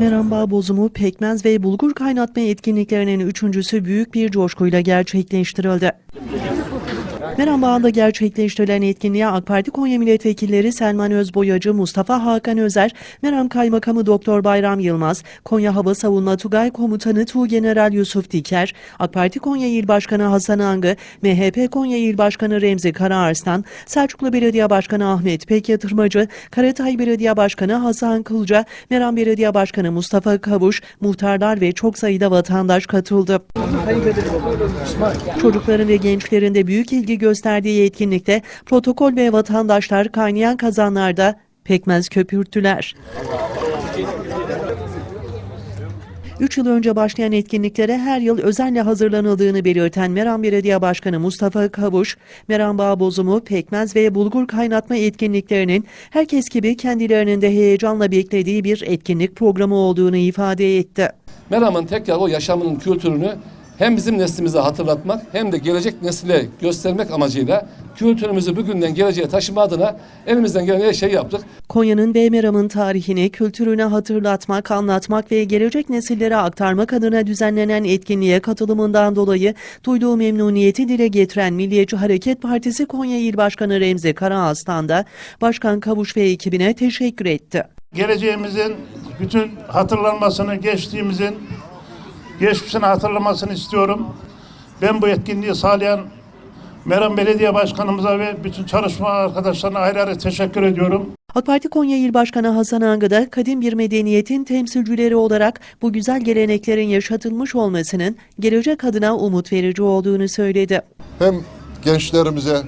Meram bozumu, pekmez ve bulgur kaynatma etkinliklerinin üçüncüsü büyük bir coşkuyla gerçekleştirildi. Meram Bağı'nda gerçekleştirilen etkinliğe AK Parti Konya Milletvekilleri Selman Özboyacı, Mustafa Hakan Özer, Meram Kaymakamı Doktor Bayram Yılmaz, Konya Hava Savunma Tugay Komutanı Tuğgeneral Yusuf Diker, AK Parti Konya İl Başkanı Hasan Angı, MHP Konya İl Başkanı Remzi Karaarslan, Selçuklu Belediye Başkanı Ahmet Pek Yatırmacı, Karatay Belediye Başkanı Hasan Kılca, Meram Belediye Başkanı Mustafa Kavuş, muhtarlar ve çok sayıda vatandaş katıldı. Çocukların ve gençlerin de büyük ilgi gösterdiği etkinlikte protokol ve vatandaşlar kaynayan kazanlarda pekmez köpürttüler. 3 yıl önce başlayan etkinliklere her yıl özenle hazırlanıldığını belirten Meram Belediye Başkanı Mustafa Kavuş, Meram Bağ bozumu, pekmez ve bulgur kaynatma etkinliklerinin herkes gibi kendilerinin de heyecanla beklediği bir etkinlik programı olduğunu ifade etti. Meram'ın tekrar o yaşamının kültürünü hem bizim neslimize hatırlatmak hem de gelecek nesile göstermek amacıyla kültürümüzü bugünden geleceğe taşıma adına elimizden gelen her şeyi yaptık. Konya'nın ve Meram'ın tarihini, kültürünü hatırlatmak, anlatmak ve gelecek nesillere aktarmak adına düzenlenen etkinliğe katılımından dolayı duyduğu memnuniyeti dile getiren Milliyetçi Hareket Partisi Konya İl Başkanı Remzi Karaaslan da Başkan Kavuş ve ekibine teşekkür etti. geleceğimizin bütün hatırlanmasını, geçtiğimizin geçmişini hatırlamasını istiyorum. Ben bu etkinliği sağlayan Meram Belediye Başkanımıza ve bütün çalışma arkadaşlarına ayrı ayrı teşekkür ediyorum. AK Parti Konya İl Başkanı Hasan Angı da kadim bir medeniyetin temsilcileri olarak bu güzel geleneklerin yaşatılmış olmasının gelecek adına umut verici olduğunu söyledi. hem gençlerimize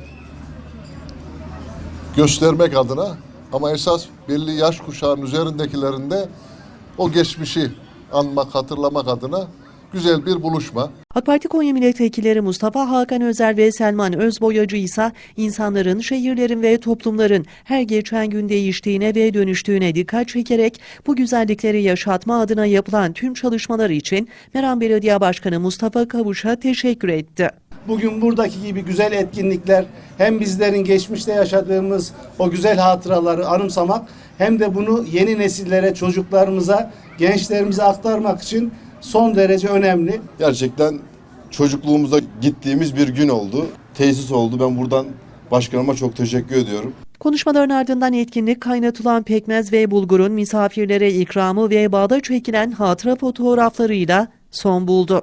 göstermek adına ama esas belli yaş kuşağının üzerindekilerinde o geçmişi anmak, hatırlamak adına güzel bir buluşma. AK Parti Konya Milletvekilleri Mustafa Hakan Özer ve Selman Özboyacı ise insanların, şehirlerin ve toplumların her geçen gün değiştiğine ve dönüştüğüne dikkat çekerek bu güzellikleri yaşatma adına yapılan tüm çalışmalar için Meram Belediye Başkanı Mustafa Kavuş'a teşekkür etti. Bugün buradaki gibi güzel etkinlikler hem bizlerin geçmişte yaşadığımız o güzel hatıraları anımsamak hem de bunu yeni nesillere, çocuklarımıza, gençlerimize aktarmak için son derece önemli. Gerçekten çocukluğumuza gittiğimiz bir gün oldu. Tesis oldu. Ben buradan başkanıma çok teşekkür ediyorum. Konuşmaların ardından etkinlik kaynatılan pekmez ve bulgurun misafirlere ikramı ve bağda çekilen hatıra fotoğraflarıyla son buldu.